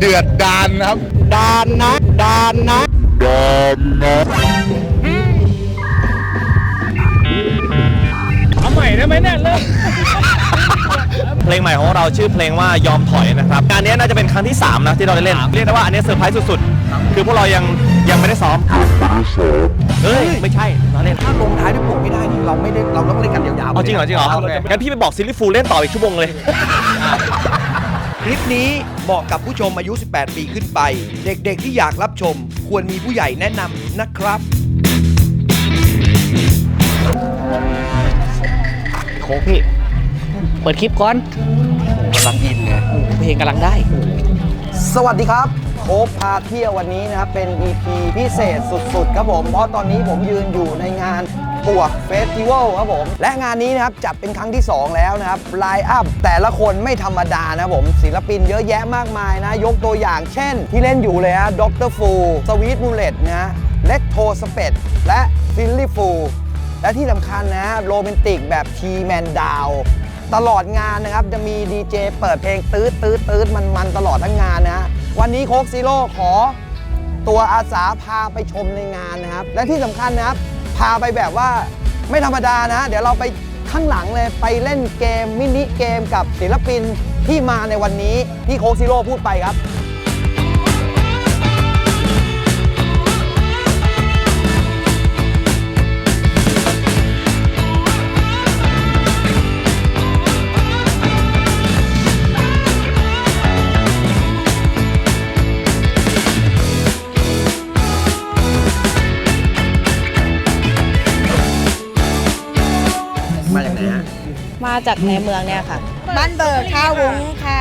เดือดดานนะครับดานนะดานนะเอาใหม่ได้ไหมเนี่ยเริ่มเพลงใหม่ของเราชื่อเพลงว่ายอมถอยนะครับงานนี้น่าจะเป็นครั้งที่ 3 นะที่เราได้เล่น เรียกได้ว่าอันนี้เซอร์ไพรส์สุดๆ คือพวกเรายังยังไม่ได้ซ้อมเฮ้ย ไม่ใช่เราเล่นถ้าลงท้ายด้วยผมไม่ได้นี่เราไม่ได้เราต้องเล่นกันยาวๆเอาจริงเหรอจริงเหรอโคงั้นพี่ไปบอกซิลลี่ฟูลเล่นต่ออีกชั่วโมงเลย คลิปนี้เหมาะกับผู้ชมอายุ 18 ปีขึ้นไป เด็กๆที่อยากรับชม ควรมีผู้ใหญ่แนะนำนะครับ โคกพี่ เปิดคลิปก่อนกำลังอินไงเพลงกำลังได้ สวัสดีครับโค้กพาเที่ยววันนี้นะครับ เป็น EP พิเศษสุดๆ ครับผม เพราะตอนนี้ผมยืนอยู่ในงาน ปวกเฟสติวัลครับผม และงานนี้นะครับ จัดเป็นครั้งที่ 2 แล้วนะครับ ไลน์อัพแต่ละคนไม่ธรรมดานะครับผม ศิลปินเยอะแยะมากมายนะ ยกตัวอย่างเช่น ที่เล่นอยู่เลยฮะด็อกเตอร์ฟูสวีทมูเลตนะเลตโทสเปดและซิลลี่ฟูและที่สำคัญนะโรแมนติกแบบทีแมนดาวตลอดงานนะครับ จะมีดีเจเปิดเพลงตืดตืดตืดมันมันตลอดทั้งงานนะวันนี้โคกซีโร่ขอตัวอาสาพาไปชมในงานนะครับ และที่สำคัญนะครับ พาไปแบบว่าไม่ธรรมดานะ เดี๋ยวเราไปข้างหลังเลยไปเล่นเกมมินิเกมกับศิลปินที่มาในวันนี้ที่โคซิโร่พูดไปครับ มาจากในเมืองเนี่ยค่ะ บ้านเบิกท่าวุ้งค่ะ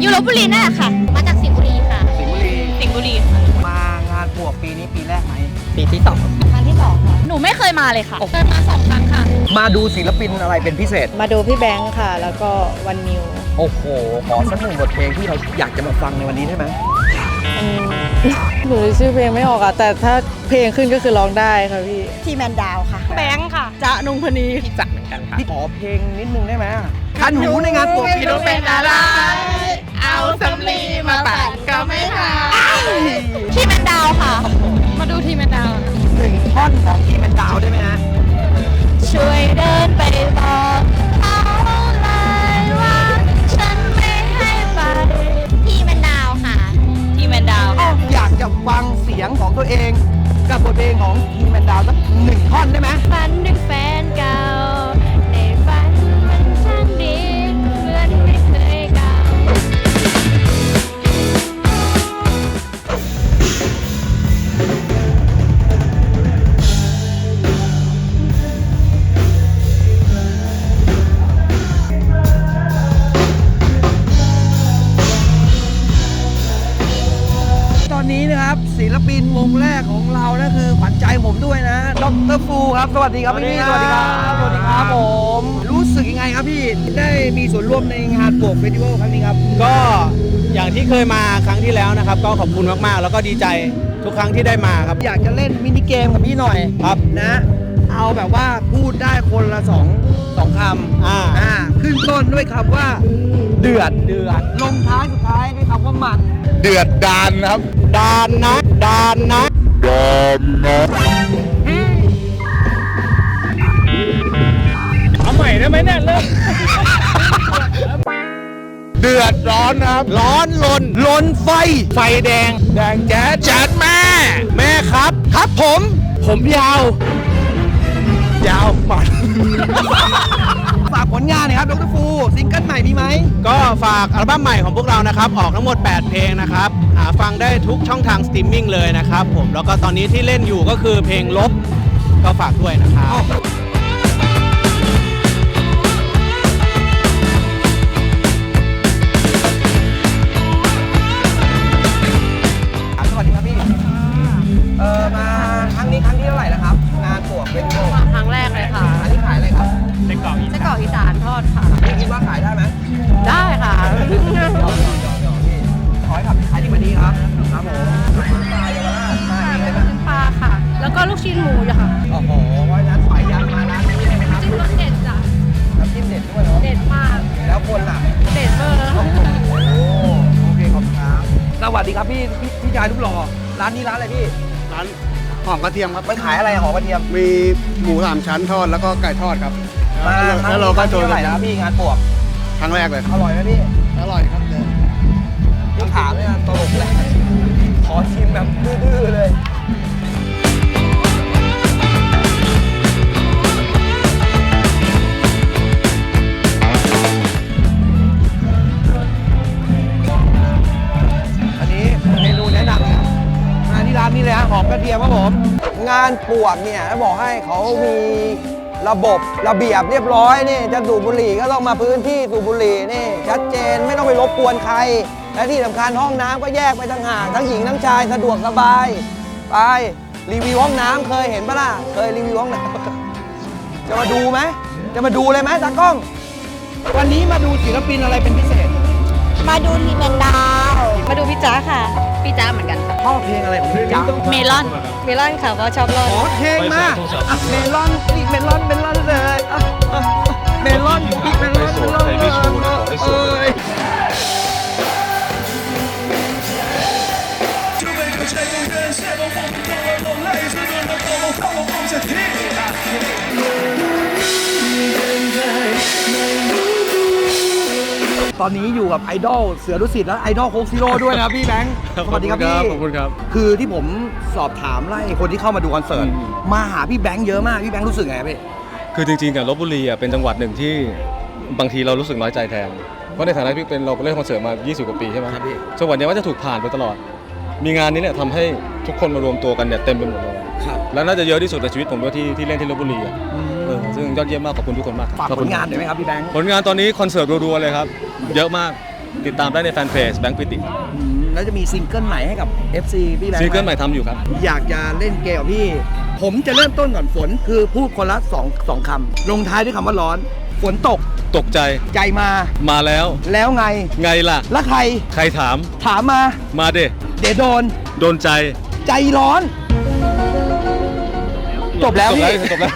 อยู่ลบบุรีนั่นแหละค่ะ มาจากสิงห์บุรีค่ะ สิงห์บุรีสิงห์บุรีค่ะมางานปวกปีนี้ปีแรกไหมปีที่สองครั้งที่สองค่ะหนูไม่เคยมาเลยค่ะเคยมาสองครั้งค่ะ มาดูศิลปินอะไรเป็นพิเศษ มาดูพี่แบงค์ค่ะ แล้วก็วันนิว โอ้โห ขอสักหนึ่งบทเพลงที่เราอยากจะมาฟังในวันนี้ได้ไหมหนูชื่อเพลงไม่ออกอะแต่ถ้าเพลงขึ้นก็คือร้องได้ค่ะพี่ ที่แมนดาวค่ะ แบงค์ค่ะจะนุงพนีพี่จักรเหมือน กันค่ะพี่ขอเพลงนิดนึงได้ไหมคันหูในงานปวกปีนี้เป็นอะไรเอาสำลีมาปัดก็ไม่หายที่แมนดาวค่ะ มาดูที่แมนดาวหนึ่งท่อนของทีมเป็นดาวได้ไหมฮะช่วยเดินไปบอกเขาเลยว่าฉันไม่ให้ไปที่แมนดาวค่ะ ที่แมนดาวอ้าวอยากจะฟังเสียงของตัวเอง กับบทเพลงของทีมแมนดาวสักหนึ่งท่อนได้ไหมฝันถึงแฟนเก่า วัสดีครับพี่สวัสดีครับสวัสดีครับผม รู้สึกยังไงครับพี่ได้มีส่วนร่วมในงานปวกเฟสติวัลครั้งนี้ครับ ก็อย่างที่เคยมาครั้งที่แล้วนะครับ ก็ขอบคุณมากๆ แล้วก็ดีใจทุกครั้งที่ได้มาครับ อยากจะเล่นมินิเกมกับพี่หน่อยครับนะ เอาแบบว่าพูดได้คนละสองสองคำอ่าอ่าขึ้นต้นด้วยคำว่า เดือดเดือดลงท้ายสุดท้ายด้วยคำว่ามัน เดือดดานนะครับดานนะดานนะเอา ใหม่ได้ไหมเนี่ยเริ่มเดือดร้อนนะครับ ร้อนลนลนไฟ ไฟแดง แดงแจ๊ดจัดแม่ แม่ครับ ครับผม ผมยาว ยาวปัดฝากผลงานหน่อยครับดรฟูซิงเกิลใหม่มีไหม ก็ฝากอัลบั้มใหม่ของพวกเรานะครับ ออกทั้งหมด 8 เพลงนะครับ หาฟังได้ทุกช่องทางสตรีมมิ่งเลยนะครับผมแล้วก็ตอนนี้ที่เล่นอยู่ก็คือเพลงลบก็ฝากด้วยนะครับ พี่พี่พี่ชายรูปหล่อร้านนี้ร้านอะไรพี่ ร้านหอมกระเทียมครับ ไปขายอะไรหอมกระเทียม มีหมูสามชั้นทอดแล้วก็ไก่ทอดครับมาครั้งแล้วเรานี้คก็รั้งโชที่ว์เท่าไหร่แล้วพี่งานปวกครั้งแรกเลยอร่อยไหมพี่อร่อยครับยังถามเลยนะตลกเลยขอชิมแบบดื้อๆเลยาที่ร้านนี้เลยฮะหอมกระเทียมครับผม งานปวกเนี่ยจะบอกให้เขามีระบบระเบียบเรียบร้อยนี่จะสูบบุหรี่ก็ต้องมาพื้นที่สูบบุหรี่นี่ชัดเจนไม่ต้องไปรบกวนใคร และที่สำคัญห้องน้ำก็แยกไปต่างหากทั้งหญิงทั้งชายสะดวกสบาย ไปรีวิวห้องน้ำเคยเห็นปะล่ะเคยรีวิวห้องน้ำจะมาดูไหมจะมาดูเลยไหมตากล้อง วันนี้มาดูศิลปินอะไรเป็นพิเศษ มาดูทีเป็นดาว มาดูพี่จ้าค่ะพี่จ้าเหมือนกันค่ะ ชอบเพลงอะไรของพี่จ๊ะเมลอน เมลอนค่ะเพราะชอบรอดขอเพลงมาอะเมลอนอีกเมลอนเมลอนเลยอะอะเมลอนอีกเมลอนเมลอนเลยเอ้ย ตอนนี้อยู่กับไอดอลเสือดุสิตและไอดอลโคกซิโร่ด้วยนะครับพี่แบงค์สวัสดีครับพี่ขอบคุณครับ คือที่ผมสอบถามไล่คนที่เข้ามาดูคอนเสิร์ตอืม มาหาพี่แบงค์เยอะมากพี่แบงค์รู้สึกไงพี่ คือจริงๆกับลบบุรีอะเป็นจังหวัดหนึ่งที่บางทีเรารู้สึกน้อยใจแทน เพราะในฐานะที่เป็นเราเล่นคอนเสิร์ตมา 20 กว่าปีใช่ไหมครับพี่ จังหวัดเนี้ยว่าจะถูกผ่านไปตลอด มีงานนี้เนี่ยทำให้ทุกคนมารวมตัวกันเนี่ยเต็มไปหมดเลย ครับแล้วน่าจะเยอะที่สุดในชีวิตผมด้วยที่ที่เล่นที่ลบบุรีอะเออซึ่งยอดเยี่ยมมากขอบคุณทุกคนมากฝากขอบผคุลณงานหน่อยไหมครับพี่แบงค์ ผลงานตอนนี้คอนเสิร์ตรัวๆเลยครับ เยอะมากติดตามได้ในแฟนเพจแบงค์ปิติอืมแล้วจะมีซิงเกิลใหม่ให้กับ FC พี่แบงค์ซิงเกิลใหม่ทำอยู่ครับ อยากจะเล่นเกมกับพี่ ผมจะเริ่มต้นก่อนฝนคือพูดคนละสองสองคำลงท้ายด้วยคำว่าร้อน ฝนตกตกใจใจมา มาแล้ว แล้วไง ไงล่ะ แล้วใครใครถามถามมา มาเด้เดี๋ยวโดน โดนใจ ใจร้อน จบแล้วจบพี่แล้วจบแล้ว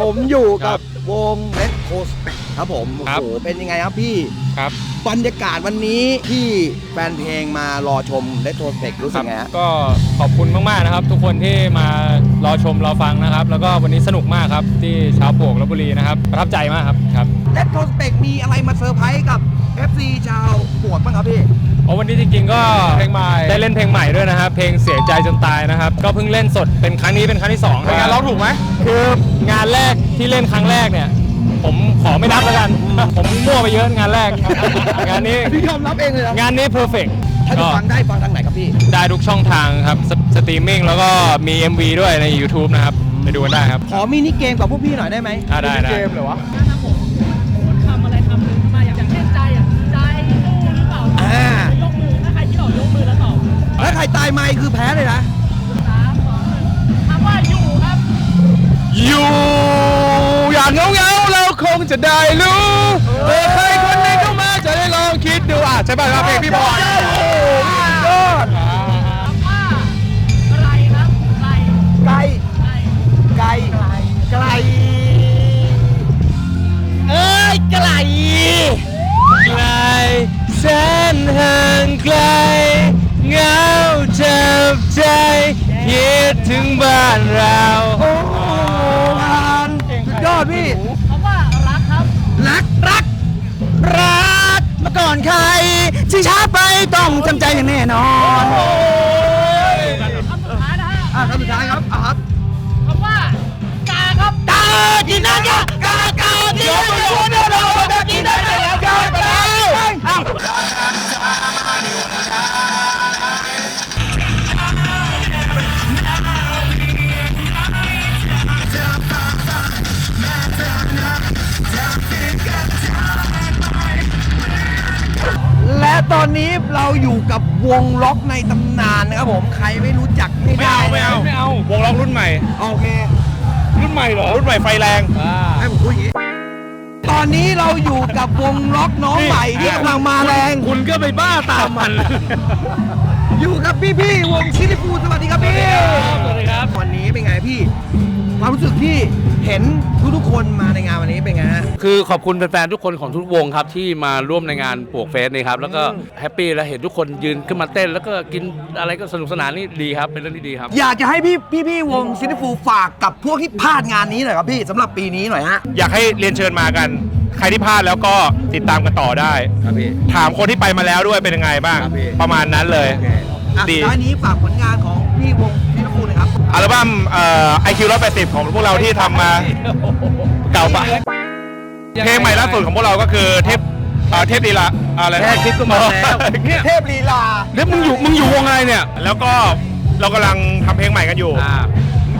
ผมอยู่กับวง Red c o s p e c ครับผมโอ้ครับโหเป็นยังไงครับพี่ครับ บรรยากาศวันนี้ที่แฟนเพลงมารอชม Red c o s p e c รู้สึกไงฮะ ก็ขอบคุณมาก ๆ นะครับ ทุกคนที่มารอชมรอฟังนะครับ แล้วก็วันนี้สนุกมากครับ ที่ชาวปวกลบบุรีนะครับ ประทับใจมากครับครับ Red c o s p e c มีอะไรมาเซอร์ไพรส์กับ FC ชาวปวดบ้างครับพี่ โอ้วันนี้จริง ๆ ก็เพลงใหม่ได้เล่นเพลงใหม่ด้วยนะครับ เพลงเสียใจจนตายนะครับ ก็เพิ่งเล่นสดเป็นครั้งนี้เป็นครั้งที่สองเป็นไงร้องถูกไหมคืองานแรกที่เล่นครั้งแรกเนี่ย ผมขอไม่นับแล้วกัน ผมมั่วไปเยอะงานแรก งานนี้พี่ยอมรับเองเลยนะงานนี้เพอร์เฟกถ้าจะก็ฟังได้ฟังทางไหนครับพี่ ได้ทุกช่องทางครับสสตรีมมิ่งแล้วก็มี MV ด้วยใน YouTube นะครับ ไปดูกันได้ครับ ขอมินิเกมกับพวกพี่หน่อยได้ไหมอ่าได้ได้มินิเกมเหรอวะ อบแล้วใครตายไม่คือแพ้เลยนะสามสองหนึ่งคำว่าอยู่ครับ อยู่อย่างเงาเงาๆเราคงจะได้รู้เมื่อใครคนหนึงเข้ามาจะได้ลองคิดดูอะใช่ป่ะครับเพลงพี่บอยยอดคำว่าไรครับไรไกลไรไกลไกลเอ้ยไกลไกลแสนห่างไกลเหงานเราโอ้โหผ่านสุดยอดพี่คำว่ารักครับ รักรัก รักมาก่อนใครที่ช้าไปต้องจำใจอย่างแน่นอนคำสุดท้ายนะฮะอะคำสุดท้ายครับอะครับคำว่ากาครับกากินนั่นกากากากินนั่นกาเรากินนั่นกาไปแล้ว อนนี้เราอยู่กับวงล็อกในตำนานนะครับผมใครไม่รู้จักไม่ได้ไม่เอาไม่เอาวงล็อกรุ่นใหม่ โอเครุ่นใหม่เหรอรุ่นใหม่ไฟแรงให้ผมพูดอย่างนี้ตอนนี้เราอยู่กับวงล็อกน้องใหม่ที่กำลังมาแรง คุณก็ไปบ้าตามมัน อยู่กับพี่พี่ๆวงซิลิฟูสวัสดีครับพี่สวัสดีครับ วันนี้เป็นไงพี่ ความรู้สึกที่เห็นทุกๆคนมาในงานวันนี้เป็นไงฮะ คือขอบคุณแฟนๆทุกคนของทุกวงครับที่มาร่วมในงานปลูกเฟสนี่ครับแล้วก็แฮปปี้แล้วเห็นทุกคนยืนขึ้นมาเต้น แล้วก็กินอะไรก็สนุกสนานนี่ดีครับเป็นเรื่องที่ดีครับ อยากจะให้พี่พี่พี่ๆวงซิลิฟูฝากกับพวกที่พลาดงานนี้หน่อยครับพี่สำหรับปีนี้หน่อยฮะ อยากให้เรียนเชิญมากัน ใครที่พลาดแล้วก็ติดตามกันต่อได้ ครับพี่ ถามคนที่ไปมาแล้วด้วยเป็นยังไงบ้าง ครับพี่ ประมาณนั้นเลยอะดีสุ ดท้ายนี้ฝากผลงานของพี่วงซิลิฟูหน่อยครับอัลบั้มเอ่อ IQ 180ของพวกเราที่ทำมาเก่าไปเพลงใหม่ล่าสุดของพวกเราก็คือเทพเอ่อเทพลีลาอะไรนะ แค่คิดก็มาแล้วเนี่ยเทพลีลา แล้วมึงอยู่มึงอยู่วงอะไรเนี่ย แล้วก็เรากำลังทำเพลงใหม่กันอยู่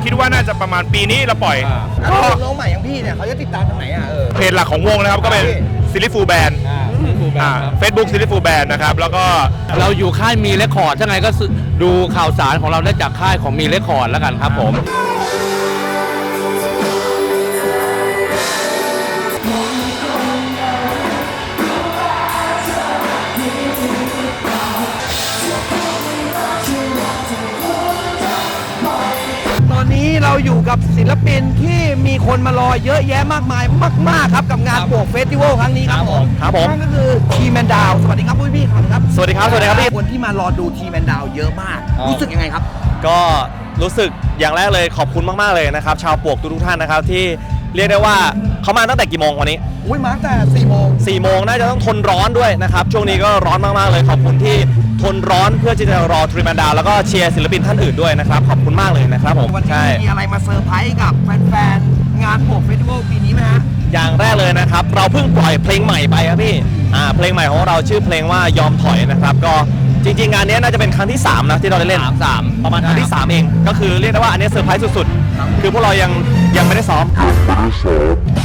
คิดว่าน่าจะประมาณปีนี้เราปล่อย แล้ววงน้องใหม่อย่างพี่เนี่ยเขาจะติดตามทางไหนอะเออ เพจหลักของวงนะครับก็เป็นซิลิฟูแบน เฟซบุ๊กซิลิฟูแบนนะครับ แล้วก็เราอยู่ค่ายมีเรคคอร์ดถ้าไงก็ดูข่าวสารของเราได้จากค่ายของมีเรคคอร์ดแล้วกันครับผม เราอยู่กับศิลปินที่มีคนมารอเยอะแยะมากมายมาก ๆ ครับกับงานโบกเฟสติวัลครั้งนี้ครับผมครับผมนั่นก็คือทีแมนดาวสวัสดีครับพี่พี่ๆครับสวัสดีครับสวัสดีครับพี่ คนที่มารอดูทีแมนดาวเยอะมากรู้สึกยังไงครับ ก็รู้สึกอย่างแรกเลยขอบคุณมาก ๆ เลยนะครับ ชาวปวกทุกๆท่านนะครับ ที่เรียกได้ว่าเขามาตั้งแต่กี่โมงวันนี้ อุ้ยมาตั้งแต่สี่โมง4โมงน่าจะต้องทนร้อนด้วยนะครับ ช่วงนี้ก็ร้อนมาก ๆ เลยขอบคุณที่ ทนร้อนเพื่อที่จะรอทริมันดาวแล้วก็เชียร์ศิลปินท่านอื่นด้วยนะครับ ขอบคุณมากเลยนะครับผมวันนี้ใช่ มีอะไรมาเซอร์ไพรส์กับแฟนๆ งานโบกเฟสติวัลปีนี้ไหมฮะ อย่างแรกเลยนะครับ เราเพิ่งปล่อยเพลงใหม่ไปครับพี่อ่าเพลงใหม่ของเราชื่อเพลงว่ายอมถอยนะครับ ก็จริงๆงานนี้น่าจะเป็นครั้งที่ 3 นะที่เราได้เล่นสามประมาณครั้งที่ 3 เอง ก็คือเรียกได้ว่าอันนี้เซอร์ไพรส์สุดๆ คือพวกเรายังยังไม่ได้ซ้อม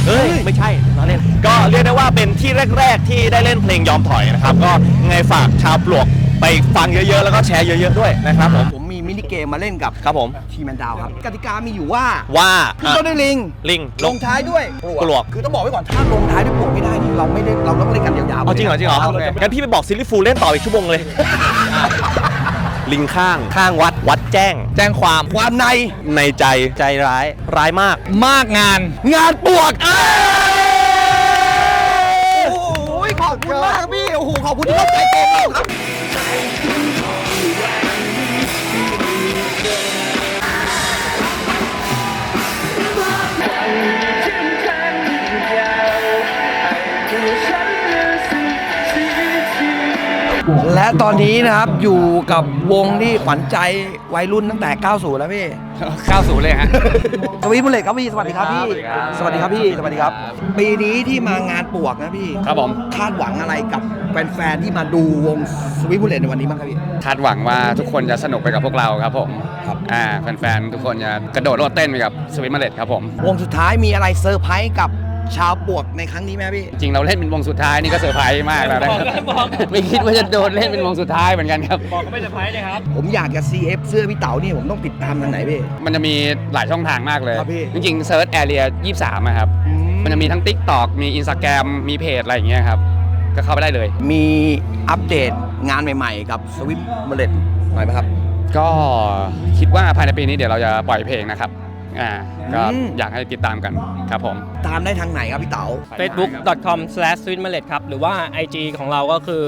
เอ้ย ไม่ใช่เราเล่น ก็เรียกได้ว่าเป็นที่แรก ๆ ที่ได้เล่นเพลงยอมถอยนะครับ ก็ยังไงฝากชาวปลวก ไปฟังเยอะๆ แล้วก็แชร์เยอะๆด้วยนะครับผม ผมมีมินิเกมมาเล่นกับครับผม ทีแมนดาวครับกติกามีอยู่ว่าว่าขึ้นต้นด้วยลิง ลิงลงท้ายด้วยปลวก คือต้องบอกไว้ก่อนถ้าลงท้ายด้วยปลวกไม่ได้นี่เราไม่ได้เราต้องเล่นกันยาวๆเอาจริงเหรอจริงเหรอคบงั้นพี่ไปบอกซิลลี่ฟูลเล่นต่ออีกชั่วโมงเลย ลิงข้างข้างวัดวัดแจ้ง แจ้งความความในในใจใจร้ายร้ายมาก มากงาน งานปวกโอ้โหขอบคุณมากพี่โอ้โหขอบคุณที่เข้าใจเกมเราครับ และตอนนี้นะครับอยู่กับวงที่ขวัญใจวัยรุ่นตั้งแต่ 90 แล้วพี่90 เลยฮะ สวีทบุลเลตครับพี่ สวัสดีครับพี่ สวัสดีครับพี่ สวัสดีครับ ปีนี้ที่มางานปวกนะพี่ ครับผม คาดหวังอะไรกับแฟนๆที่มาดูวงสวีทบุลเลตในวันนี้บ้างครับพี่ คาดหวังว่าทุกคนจะสนุกไปกับพวกเราครับผม ครับ อ่า แฟนๆ ทุกคนจะกระโดดโลดเต้นไปกับสวิตเมล็ดครับผม วงสุดท้ายมีอะไรเซอร์ไพรส์กับ ชาวปวกในครั้งนี้ไหมพี่ จริงเราเล่นเป็นวงสุดท้ายนี่ก็เซอร์ไพรส์มากแล้วนะไม่คิดว่าจะโดนเล่นเป็นวงสุดท้ายเหมือนกันครับ ผมอยากจะ CF เสื้อพี่เต๋านี่ผมต้องติดตามทางไหนพี่ มันจะมีหลายช่องทางมากเลย ครับพี่ จริงๆเซิร์ชแอเรีย23อะครับ มันจะมีทั้ง Tik t o อกมี Instagram มีเพจอะไรอย่างเงี้ยครับ ก็เข้าไปได้เลย มีอัปเดตงานใหม่ ๆ กับสวิตเมล็ดหน่อยไหมครับ ก็คิดว่าภายในปีนี้เดี๋ยวเราจะปล่อยเพลงนะครับ อ่าก็อืม อยากให้ติดตามกันครับผม ตามได้ทางไหนครับพี่เต๋า facebook.com/sweetmallet ครับ หรือว่า IG ของเราก็คือ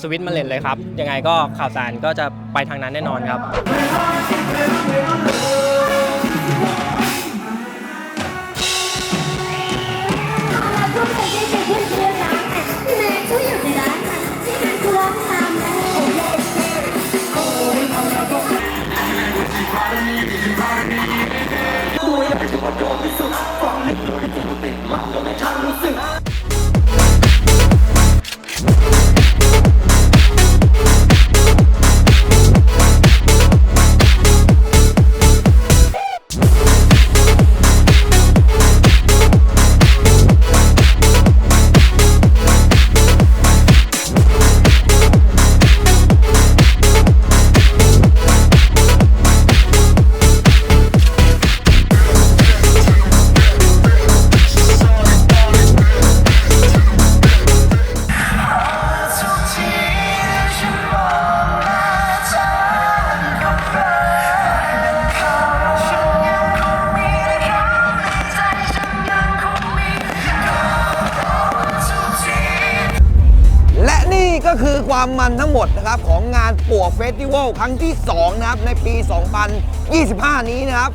@sweetmallet เลยครับ ยังไงก็ข่าวสารก็จะไปทางนั้นแน่นอนครับส คือความมันทั้งหมดนะครับของงานปวเฟสติวัลครั้งที่ 2 นะครับ ในปี 2025 นี้นะครับ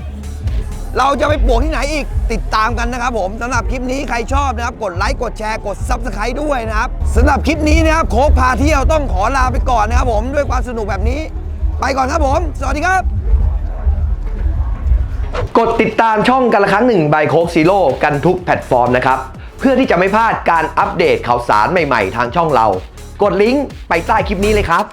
เราจะไปปวที่ไหนอีกติดตามกันนะครับผมสำหรับคลิปนี้ใครชอบนะครับ กดไลค์กดแชร์กด Subscribe ด้วยนะครับสำหรับคลิปนี้นะครับโคกพาเที่ยวต้องขอลาไปก่อนนะครับผมด้วยความสนุกแบบนี้ ไปก่อนครับผม สวัสดีครับ กดติดตามช่องกันละครั้งหนึ่งใบโคกซีโร่กันทุกแพลตฟอร์มนะครับเพื่อที่จะไม่พลาดการอัปเดตข่าวสารใหม่ ๆ ทางช่องเรา กดลิงก์ไปใต้คลิปนี้เลยครับ